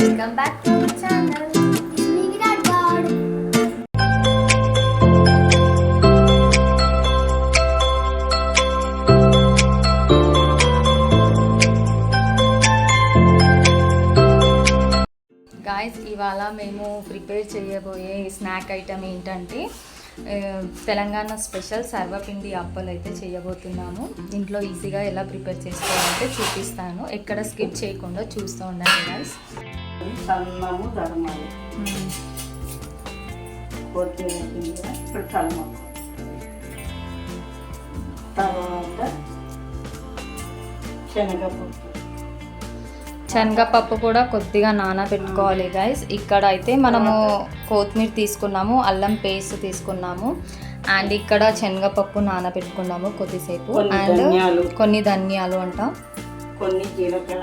Welcome back to our channel మీ విరాట్ గాడ్ guys ఇవాళ మేము ప్రిపేర్ చేయబోయే స్నాక్ ఐటమ్ ఏంటంటే తెలంగాణ స్పెషల్ సర్వపిండి అప్పలు అయితే చేయబోతున్నాము. ఇంట్లో ఈజీగా ఎలా ప్రిపేర్ చేసుకోవాలంటే చూపిస్తాను. ఎక్కడ స్కిప్ చేయకుండా చూస్తూ ఉండండి గాయస్ సన్నము ధర్మాలు ఇప్పుడు కలమకు తర్వాత శనగపప్పు. శనగపప్పు కూడా కొద్దిగా నానబెట్టుకోవాలి గైస్ ఇక్కడ అయితే మనము కొత్తిమీర తీసుకున్నాము అల్లం పేస్ట్ తీసుకున్నాము అండ్ ఇక్కడ శనగపప్పు నానబెట్టుకున్నాము కొద్దిసేపు. అండ్. కొన్ని ధనియాలు అంట. కొన్ని జీలకర్ర.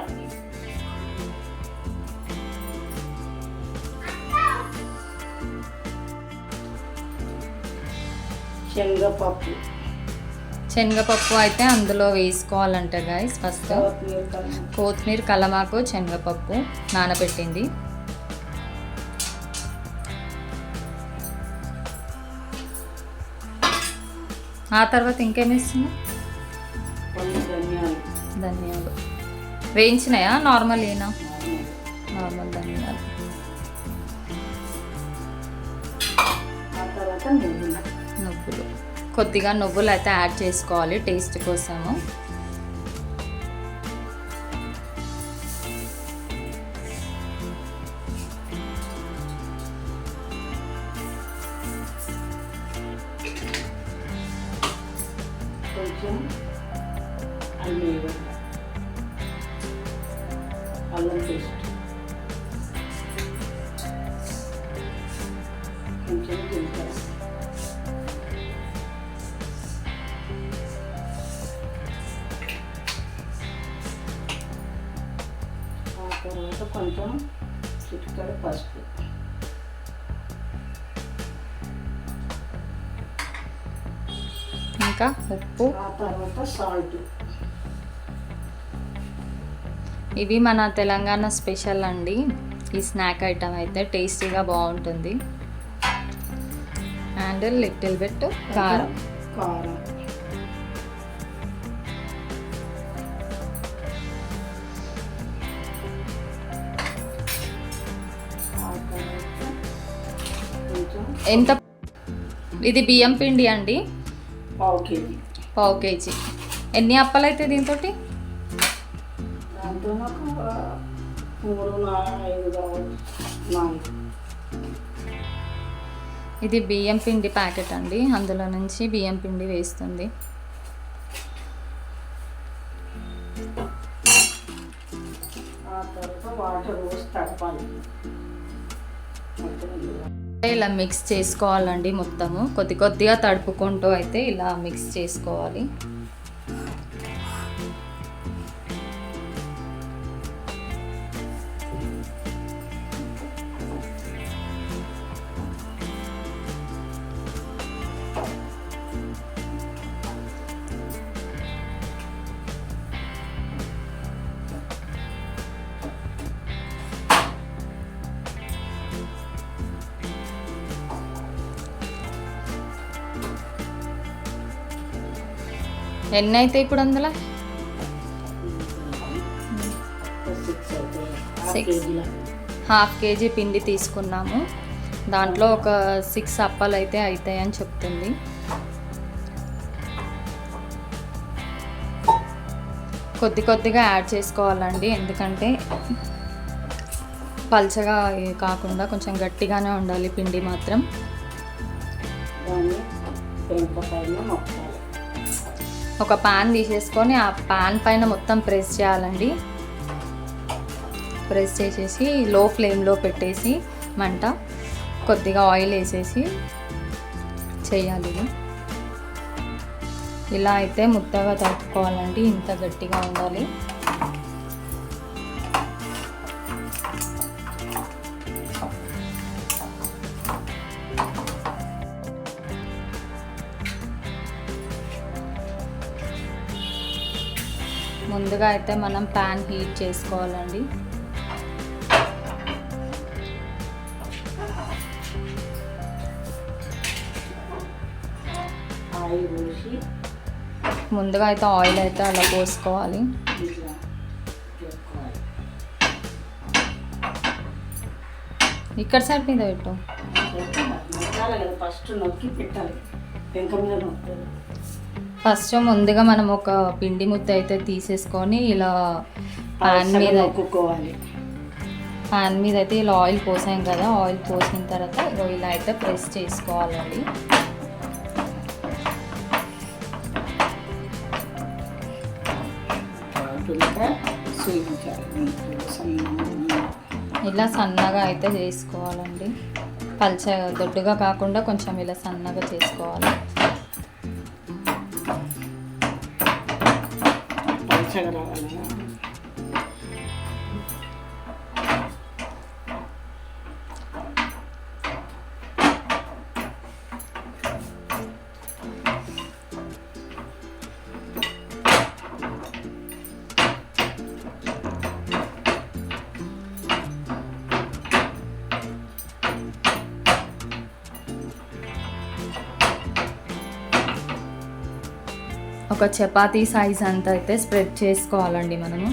శనగపప్పు. శనగపప్పు అయితే అందులో వేసుకోవాలంట గైస్ ఫస్ట్ కొత్తిమీర కలమకు శనగపప్పు నానబెట్టింది. ఆ తర్వాత ఇంకేం వేస్తున్నాం? ధనియాలు. వేయించినాయా? నార్మల్ ఏనా? నార్మల్ ధనియాలు. ఆ తర్వాత నువ్వులు కొద్దిగా నువ్వులు అయితే యాడ్ చేసుకోవాలి టేస్ట్ కోసము. కొంచెం అల్లం అల్లం పేస్ట్. ఇంకా ఉప్పు సాల్ట్ ఇవి మన తెలంగాణ స్పెషల్ అండి. ఈ స్నాక్ ఐటమ్ అయితే టేస్టీగా బాగుంటుంది. అండ్ లిటిల్ బిట్ కారం. కారం. ఎంత ఇది బియ్యం పిండి అండి. పావు కేజీ. పావు కేజీ. ఎన్ని అప్పలు అయితే దీంతో దాంతో నాకు ఒక మూడు నాలుగు ఐదు కావచ్చు నాలుగు. ఇది బియ్యం పిండి ప్యాకెట్ అండి. అందులో నుంచి బియ్యం పిండి వేస్తుంది. ఇలా. మిక్స్ చేసుకోవాలండి మొత్తము కొద్ది కొద్దిగా తడుపుకుంటూ అయితే ఇలా మిక్స్ చేసుకోవాలి ఎన్ని అయితే ఇప్పుడు అందులో? సిక్స్ హాఫ్ కేజీ పిండి తీసుకున్నాము. దాంట్లో ఒక సిక్స్ అప్పాలు అయితే అవుతాయని చెప్తుంది. కొద్ది కొద్దిగా యాడ్ చేసుకోవాలండి ఎందుకంటే పల్చగా కాకుండా కొంచెం గట్టిగానే ఉండాలి పిండి మాత్రం. ఒక పాన్ తీసేసుకొని ఆ పాన్ పైన మొత్తం ప్రెస్ చేయాలండి. ప్రెస్ చేసేసి లో ఫ్లేమ్లో పెట్టేసి మంట కొద్దిగా ఆయిల్ వేసేసి చేయాలి. ఇలా అయితే ముద్దగా తడుపుకోవాలండి ఇంత గట్టిగా ఉండాలి. ముందుగా అయితే మనం ప్యాన్ హీట్ చేసుకోవాలండి. ముందుగా అయితే ఆయిల్ అయితే అలా పోసుకోవాలి. ఇక్కడ సైడ్ మీద పెట్టు ఫస్ట్ నొక్కి పెట్టాలి. వెంక మీద నొక్కాలి. ఫస్ట్ ముందుగా మనం ఒక పిండి ముద్ద అయితే తీసేసుకొని ఇలా పాన్ మీద నొక్కుకోవాలి. పాన్ మీద అయితే ఇలా ఆయిల్ పోసాం కదా ఆయిల్ పోసిన తర్వాత ఇలా అయితే ప్రెస్ చేసుకోవాలండి. ఇలా సన్నగా అయితే చేసుకోవాలండి. పల్చ దొడ్డుగా కాకుండా కొంచెం ఇలా సన్నగా చేసుకోవాలి. పలుచగా రావాలి ఒక చపాతీ సైజ్ అంతా అయితే స్ప్రెడ్ చేసుకోవాలండి మనము.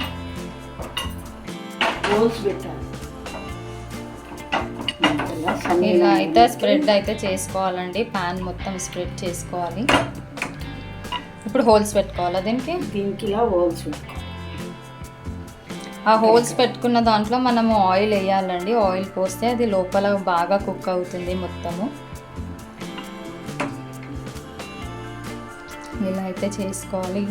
ఇలా అయితే స్ప్రెడ్ అయితే చేసుకోవాలండి. పాన్ మొత్తం స్ప్రెడ్ చేసుకోవాలి. ఇప్పుడు హోల్స్ పెట్టుకోవాలా దీనికి? దీనికి ఇలా హోల్స్ పెట్టుకోవాలి. ఆ హోల్స్ పెట్టుకున్న దాంట్లో మనము ఆయిల్ వేయాలండి. ఆయిల్ పోస్తే అది లోపల బాగా కుక్ అవుతుంది మొత్తము. ఇలా అయితే చేసుకోవాలి.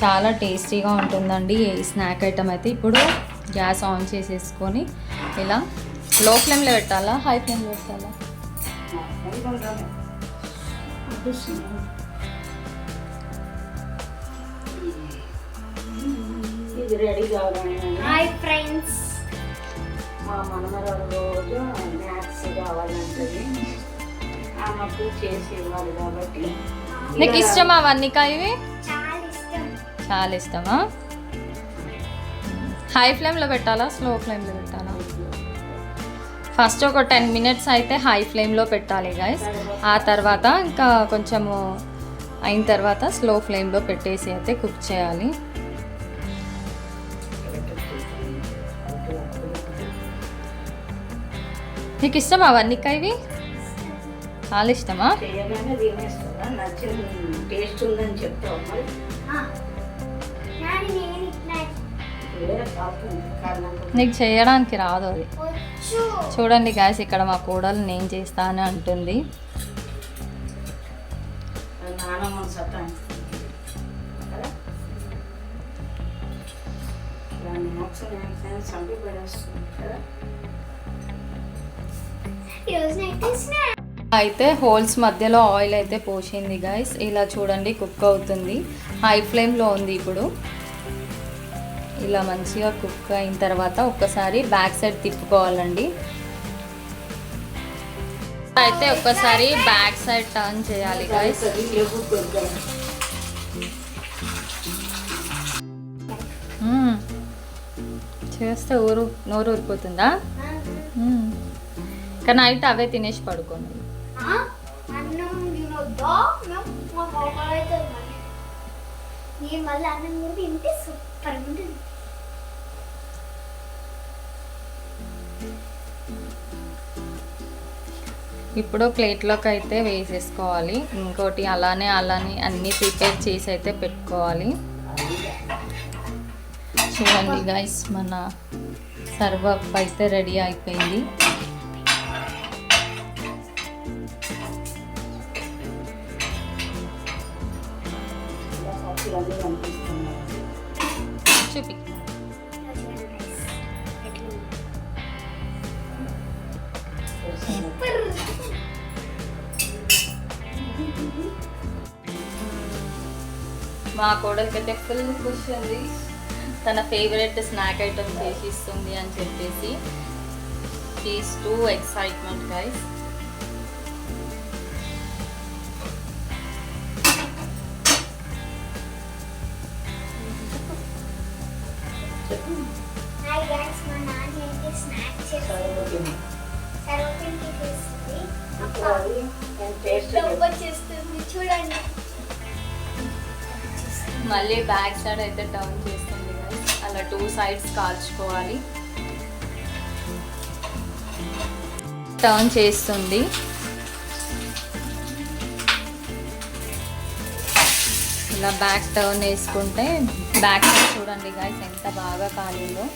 చాలా టేస్టీగా ఉంటుందండి ఈ స్నాక్ ఐటమ్ అయితే. ఇప్పుడు గ్యాస్ ఆన్ చేసేసుకొని ఇలా లో ఫ్లేమ్లో పెట్టాలా? హై ఫ్లేమ్లో పెట్టాలా? ఇది రెడీ కావాలని హాయ్ ఫ్రెండ్స్. మా మనమరాలు రోజు మ్యాథ్స్ కావాలంటది. ఆమెకు చేసి ఇవ్వాలి కాబట్టి. నీకు ఇష్టమా అవన్నీ ఇవి చాలా ఇష్టం. చాలా ఇష్టమా? హై ఫ్లేమ్లో పెట్టాలా? స్లో ఫ్లేమ్లో పెట్టాలా? ఫస్ట్ ఒక టెన్ మినిట్స్ అయితే హై ఫ్లేమ్లో పెట్టాలి గైస్ ఆ తర్వాత ఇంకా కొంచెము అయిన తర్వాత స్లో ఫ్లేమ్లో పెట్టేసి అయితే కుక్ చేయాలి. నీకు ఇష్టమా అవన్నీ ఇవి చాలా ఇష్టమా? నచ్చిన టేస్ట్ ఉందని చెప్తావు నీకు చేయడానికి రాదు అది. చూడండి గాయస్ ఇక్కడ మా కోడలు నేను చేస్తాను అంటుంది. చంపి పడేస్తుంది కదా? ఈరోజు అయితే హోల్స్ మధ్యలో ఆయిల్ అయితే పోసింది గైస్ ఇలా చూడండి కుక్ అవుతుంది. హై ఫ్లేమ్లో ఉంది ఇప్పుడు. ఇలా మంచిగా కుక్ అయిన తర్వాత ఒక్కసారి బ్యాక్ సైడ్ తిప్పుకోవాలండి. అయితే ఒక్కసారి బ్యాక్ సైడ్ టర్న్ చేయాలి ఎప్పుడు కొడుకు చేస్తే ఊరు నోరు ఊరిపోతుందా? మ్మ్. ఇంకా నైట్ అవే తినేసి పడుకోండి. అన్నం తినొద్దా మేము మా నేను మళ్ళీ అన్నం కూడా తింటే సూపర్ ఉంటుంది ఇప్పుడు ప్లేట్లోకి అయితే వేసేసుకోవాలి. ఇంకోటి అలానే అలానే అన్నీ ప్రిపేర్ చేసి అయితే పెట్టుకోవాలి. చూడండి గైస్ మన సర్వప్ అయితే రెడీ అయిపోయింది. మా కోడలికి అయితే ఫుల్ ఖుషి ఉంది తన ఫేవరెట్ స్నాక్ ఐటమ్ చేసి ఇస్తుంది అని చెప్పేసి. She's too excitement guys hi మళ్ళీ బ్యాక్ సైడ్ అయితే టర్న్ చేస్తుంది అలా టూ సైడ్స్ కాల్చుకోవాలి. టర్న్ చేస్తుంది. ఇలా బ్యాక్ టర్న్ వేసుకుంటే బ్యాక్ సైడ్ చూడండి గాయస్ ఎంత బాగా కాలిందో.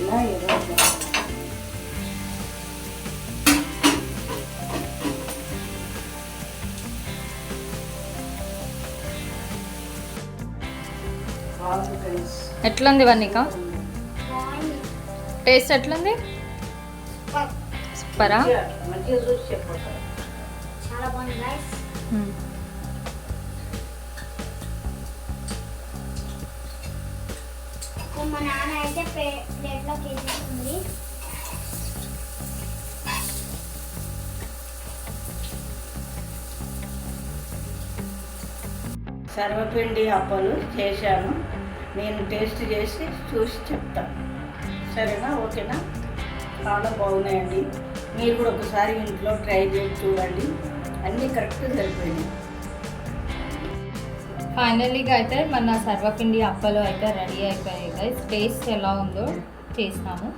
ఇలా ఎట్లుంది వనిక టేస్ట్ ఎట్లుంది? సూపరా? మా నాన్న అయితే ప్లేట్లో కేజీ ఉంది. సర్వపిండి అప్పలు చేశాను. నేను టేస్ట్ చేసి చూసి చెప్తాను సరేనా? ఓకేనా? చాలా బాగున్నాయండి. మీరు కూడా ఒకసారి ఇంట్లో ట్రై చేసి చూడండి. అన్నీ కరెక్ట్ సరిపోయినాయి. ఫైనల్లీగా అయితే మన సర్వపిండి అప్పలు అయితే రెడీ అయిపోయాయి గైస్ టేస్ట్ ఎలా ఉందో చేసినాము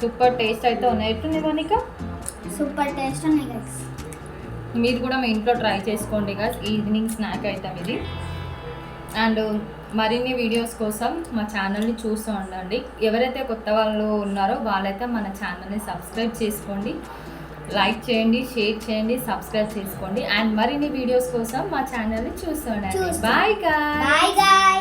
సూపర్ టేస్ట్ అయితే ఉన్నాయి. ఎట్లుంది వనిక? సూపర్ టేస్ట్ ఉన్నాయి గైస్ మీరు కూడా మీ ఇంట్లో ట్రై చేసుకోండి గైస్ ఈవినింగ్ స్నాక్ ఐటమ్ ఇది. అండ్ మరిన్ని వీడియోస్ కోసం మా ఛానల్ని చూస్తూ ఉండండి. ఎవరైతే కొత్త వాళ్ళు ఉన్నారో వాళ్ళైతే మన ఛానల్ని సబ్స్క్రైబ్ చేసుకోండి. లైక్ చేయండి షేర్ చేయండి సబ్స్క్రైబ్ చేసుకోండి. అండ్ మరిన్ని వీడియోస్ కోసం మా ఛానల్ని చూస్తూ ఉండండి. Bye bye